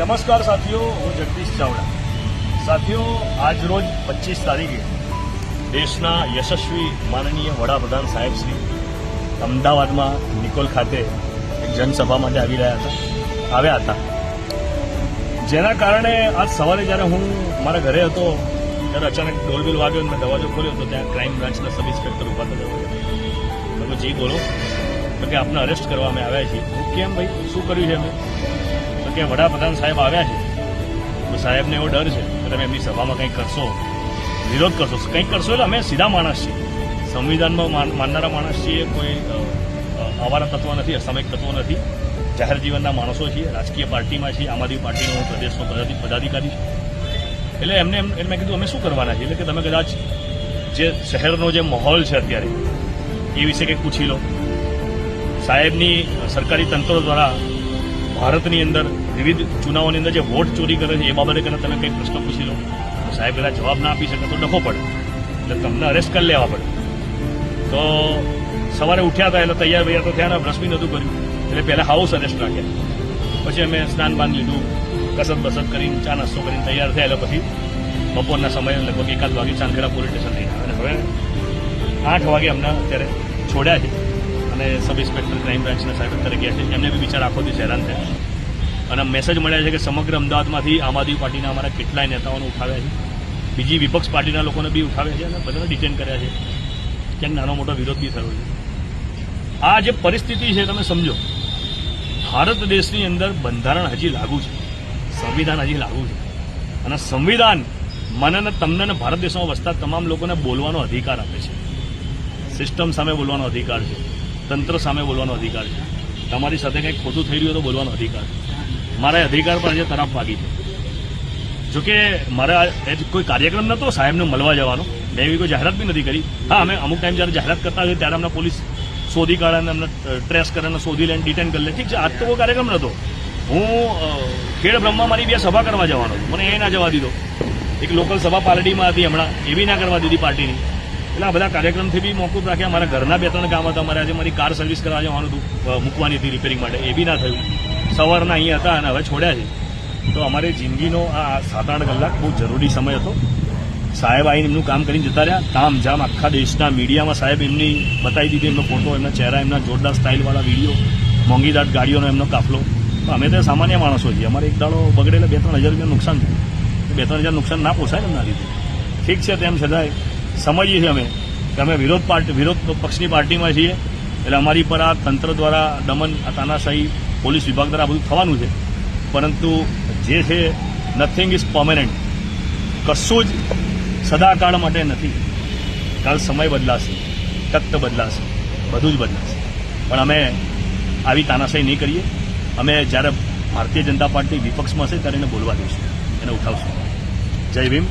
નમસ્કાર સાથીઓ, હું જગદીશ ચાવડા. સાથીઓ, આજ રોજ પચીસ તારીખે દેશના યશસ્વી માનનીય વડાપ્રધાન સાહેબ શ્રી અમદાવાદમાં નિકોલ ખાતે એક જનસભા માટે આવી રહ્યા હતા, આવ્યા હતા. જેના કારણે આજ સવારે જ્યારે હું મારા ઘરે હતો, ત્યારે અચાનક ડોલબેલ વાગ્યો અને મેં દરવાજો ખોલ્યો તો ત્યાં ક્રાઇમ બ્રાન્ચના સબ ઇન્સ્પેક્ટર ઊભા થતા મેં જી, બોલો. તો કે આપને અરેસ્ટ કરવા અમે આવ્યા છીએ. કેમ ભાઈ? શું કર્યું છે અમે? કે વડાપ્રધાન સાહેબ આવ્યા છે, તો સાહેબને એવો ડર છે કે તમે એમની સભામાં કંઈક કરશો, વિરોધ કરશો. કંઈક કરશો એટલે અમે સીધા માણસ છીએ. સંવિધાનમાં માનનારા માણસ છીએ, કોઈ આવારા તત્વ નથી, અસામયિક તત્વો નથી. જાહેર જીવનના માણસો છીએ, રાજકીય પાર્ટીમાં છીએ, આમ આદમી પાર્ટીનો હું પ્રદેશનો પદાધિ- પદાધિકારી છું. એટલે એમને એમ મેં કીધું, અમે શું કરવાના છીએ? એટલે કે તમે કદાચ જે શહેરનો જે માહોલ છે અત્યારે, એ વિશે કંઈક પૂછી લો. સાહેબની સરકારી તંત્રો દ્વારા ભારતની અંદર વિવિધ ચુનાવોની અંદર જે વોટ ચોરી કરે છે એ બાબતે કદાચ તમે કંઈક પ્રશ્ન પૂછી લો. સાહેબ કદાચ જવાબ ના આપી શકે તો ડખો પડે. એટલે તમને અરેસ્ટ કરી લેવા પડે. તો સવારે ઉઠ્યા હતા એટલે તૈયાર વૈયાર તો થયા ને નહોતું કર્યું. એટલે પહેલાં હાઉસ અરેસ્ટ રાખ્યા પછી અમે સ્નાન બાન લીધું, કસરત બસત કરીને, ચા નાસ્તો કરીને તૈયાર થયા એટલે પછી બપોરના સમયે લગભગ એકાદ વાગે ચાંદખેડા પોલીસ સ્ટેશન લઈને આવ્યા અને હવે આઠ વાગે અમને અત્યારે છોડ્યા છે. અને સબ ઇન્સ્પેક્ટર ક્રાઇમ બ્રાન્ચના સાહેબ અત્યારે ગયા છે. એમને બી બિચારા આખો દિવસ હેરાન થયા અને મેસેજ મળ્યા છે કે સમગ્ર અમદાવાદમાંથી આમ આદમી પાર્ટીના અમારા કેટલાય નેતાઓને ઉઠાવ્યા છે. બીજી વિપક્ષ પાર્ટીના લોકોને બી ઉઠાવ્યા છે અને બધાને ડિટેન કર્યા છે. ક્યાંક નાનો મોટો વિરોધ બી થયો છે. આ જે પરિસ્થિતિ છે, તમે સમજો. ભારત દેશની અંદર બંધારણ હજી લાગુ છે. સંવિધાન હજી લાગુ છે. અને સંવિધાન મને ને તમને ને ભારત દેશમાં વસતા તમામ લોકોને બોલવાનો અધિકાર આપે છે. સિસ્ટમ સામે બોલવાનો અધિકાર છે. તંત્ર સામે બોલવાનો અધિકાર છે. તમારી સાથે કંઈક ખોટું થઈ રહ્યું હોય તો બોલવાનો અધિકાર મારા અધિકાર પર આજે તરફ ભાગી છે. જોકે મારા એ કોઈ કાર્યક્રમ નહોતો સાહેબને મળવા જવાનો. મેં એવી કોઈ જાહેરાત બી નથી કરી. હા, અમે અમુક ટાઈમ જ્યારે જાહેરાત કરતા હોઈએ ત્યારે અમને પોલીસ શોધી કાઢે અને અમને ટ્રેસ કરે શોધી લઈને ડિટેન કરી લે. ઠીક છે, આજ તો કોઈ કાર્યક્રમ નહોતો હું ખેડ બ્રહ્મા મારી બે સભા કરવા જવાનો મને એ ના જવા દીધો. એક લોકલ સભા પાર્ટીમાં હતી હમણાં. એ બી ના કરવા દીધી પાર્ટીની. એટલે આ બધા કાર્યક્રમથી બી મોકૂફ રાખ્યા મારા ઘરના બે ત્રણ કામ હતા. મારે આજે મારી કાર સર્વિસ કરવા જવાનું હતું મૂકવાની હતી રિપેરિંગ માટે. એ બી ના થયું. સવારના અહીંયા હતા અને હવે છોડ્યા છે. તો અમારી જિંદગીનો આ સાત આઠ કલાક બહુ જરૂરી સમય હતો. સાહેબ આવીને એમનું કામ કરીને જતા રહ્યા. તામ જામ આખા દેશના મીડિયામાં સાહેબ એમની બતાવી દીધી, એમનો ફોટો, એમના ચહેરા, એમના જોરદાર સ્ટાઇલવાળા વીડિયો મોંઘીદાટ ગાડીઓનો એમનો કાફલો. તો અમે તો સામાન્ય માણસો છીએ. અમારે એક દાડો બગડેલા બે ત્રણ હજાર રૂપિયા નુકસાન થયું. બે ત્રણ હજાર નુકસાન ના પોસાય એમના લીધે. ઠીક છે તેમ છતાંય સમજીએ છીએ અમે કે અમે વિરોધ પાર્ટી, વિરોધ પક્ષની પાર્ટીમાં છીએ. એટલે અમારી પર આ તંત્ર દ્વારા દમન તાનાશાહી પોલીસ વિભાગ દ્વારા બધું થવાનું છે. પરંતુ જે છે નથિંગ ઇઝ પર્મનન્ટ કશું જ સદાકાળ માટે નથી. કાલ સમય બદલાશે તખ્ત બદલાશે, બધું જ બદલાશે. પણ અમે આવી તાનાશાહી નહીં કરીએ. અમે જ્યારે ભારતીય જનતા પાર્ટી વિપક્ષમાં હશે ત્યારે એને બોલવા દઈશું, એને ઉઠાવશું. જય ભીમ.